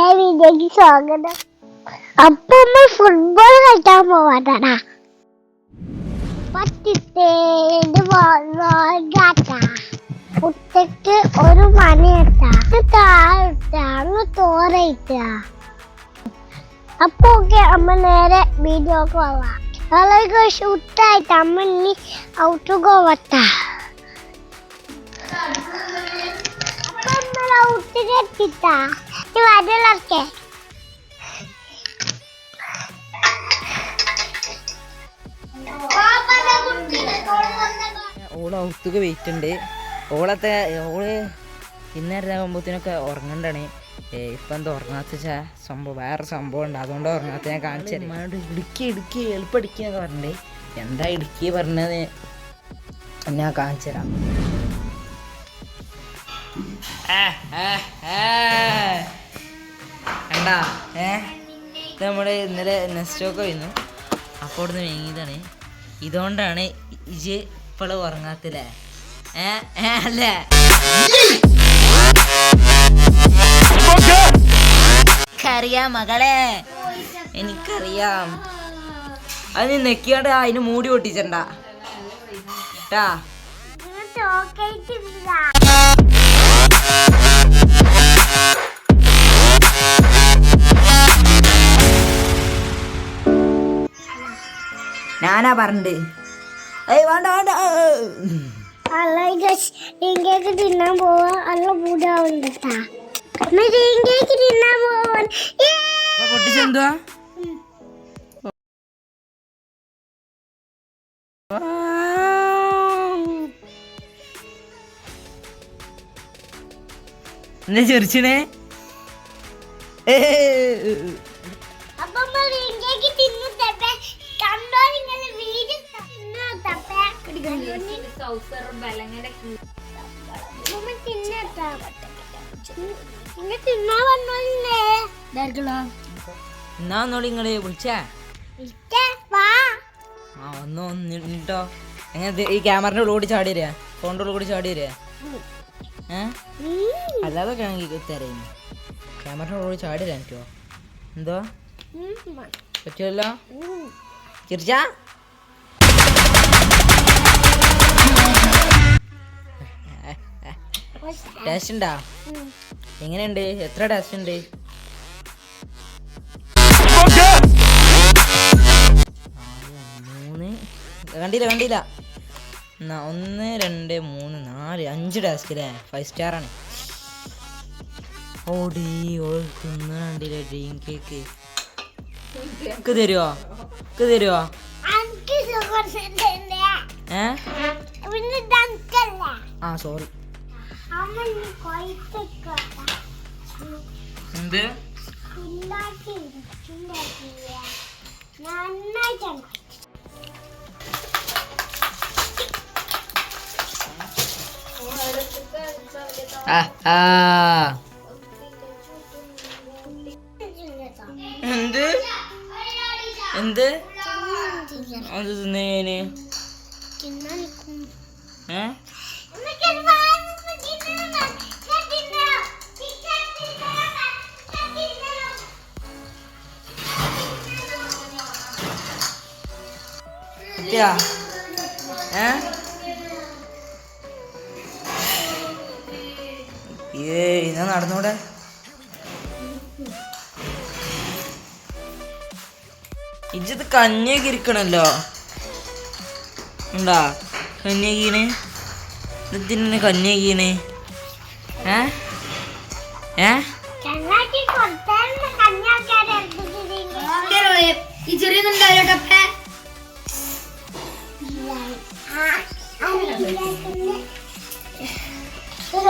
വീഡിയോക്ക് സ്വാഗതം. അപ്പൊ നമ്മൾ ഫുട്ബോൾ കളിക്കാൻ പോവാട്ടാ ഉച്ചയ്ക്ക് ഒരു മണി താഴെട്ടാ അങ്ങ് തോറയിട്ടാ അപ്പൊ ഒക്കെ അമ്മ നേരെ വീഡിയോക്ക് പോവാം. അമ്മ ഇനി ഔട്ട് പോവട്ടാ അപ്പൊ നമ്മൾ ഔട്ട് കെട്ടിട്ടാ വരലൊക്കെ ഓൾ ഔത്തുക വെയിറ്റ് ഉണ്ട് ഓളത്തെ ഓൾ ഇന്നേരം ആകുമ്പോഴത്തേനൊക്കെ ഉറങ്ങണ്ടാണ്. ഇപ്പം എന്താ ഉറങ്ങാത്ത വെച്ചാ സംഭവം വേറെ സംഭവം ഉണ്ട്. അതുകൊണ്ട് ഉറങ്ങാത്ത ഞാൻ കാണിച്ചു തരാം. ഇടുക്കി ഇടുക്കി എളുപ്പം ഇടുക്കി എന്നൊക്കെ പറഞ്ഞേ എന്താ ഇടുക്കി പറഞ്ഞത്? ഞാൻ കാണിച്ചു തരാം. കണ്ടാ? ഏ? ഇത് നമ്മുടെ ഇന്നലെ നെസ്റ്റൊക്കെ വരുന്നു അപ്പോൾ ഇവിടുന്ന് വേങ്ങിയതാണ്. ഇതുകൊണ്ടാണ് ഇജ് ഇപ്പോഴും ഉറങ്ങാത്തില്ലേ? ഏ? ഏ അല്ലേ? എനിക്കറിയാം മകളെ. എനിക്കറിയാം. അത് നീ നെക്കിയാണ്ട് അതിന് മൂടി പൊട്ടിച്ചണ്ട. ട്ടാ. ഞാനാ പറഞ്ഞത്. ഏയ് വേണ്ട വേണ്ട കേക്ക് തിന്നാൻ പോവാ അല്ല പൂടാവുണ്ടാ കേക്ക് തിന്നാൻ പോവാൻ. അപ്പൊ പൊട്ടിച്ചെന്തുവാ? എന്താ ചെറിച്ചണേ അപ്പൊ തിന്നു തപ്പേ ഉമ്മ തിന്നട്ടാ നിങ്ങൾ തിന്നാ വന്നോല്ലേ എന്നാ ഒന്നോളി നിങ്ങൾ വിളിച്ചാ? ആ ഒന്ന് ഒന്നിട്ടോ എങ്ങനെ ഈ ക്യാമറന്റെ ഉള്ളിൽ കൂടി ചാടി വരിക? ഫോണിന്റെ ഉള്ളിൽ കൂടി ചാടി വരിക? ഏ? ഉം. അല്ലാതെ ആണെങ്കിൽ തരാം ക്യാമറന്റെ ഉള്ളിൽ ചാടി വരാൻ പറ്റുമോ എന്തോ. പറ്റുമല്ലോ ചിരിച്ച? ടേസ്റ്റ് ഉണ്ടാ. എങ്ങനെയുണ്ട്? എത്ര ടേസ്റ്റ് ഉണ്ട്? മൂന്ന്. കണ്ടില്ല കണ്ടില്ല. എന്നാ ഒന്ന് രണ്ട് മൂന്ന് നാല് അഞ്ച് ടാസ്ക് അല്ലേ ഫൈവ് സ്റ്റാർ ആണ്. ഓടി ഓൾ തിന്ന് കണ്ടില്ല ഡ്രീം കേക്ക് ഒക്കെ തരുവോ? ഒക്കെ തന്നെ. ഏ. ആ സോറി എന്ത് ഉണ്ടാക്കി ഉണ്ടാക്കിയ നന്നായിട്ടാണ് ആ ആ എന്ത് എന്ത് അത് തിന്നേന് ഏ കിട്ടിയാ ഏ ഏയ് ഞാൻ നടന്നൂടെ? ഇജ്ജത് കഞ്ഞിയൊക്കെ ഇരിക്കണല്ലോ. ഉണ്ടാ കഞ്ഞിയക്കീന് ഇതിന് കഞ്ഞിയക്കീന് ഏ? ഏ?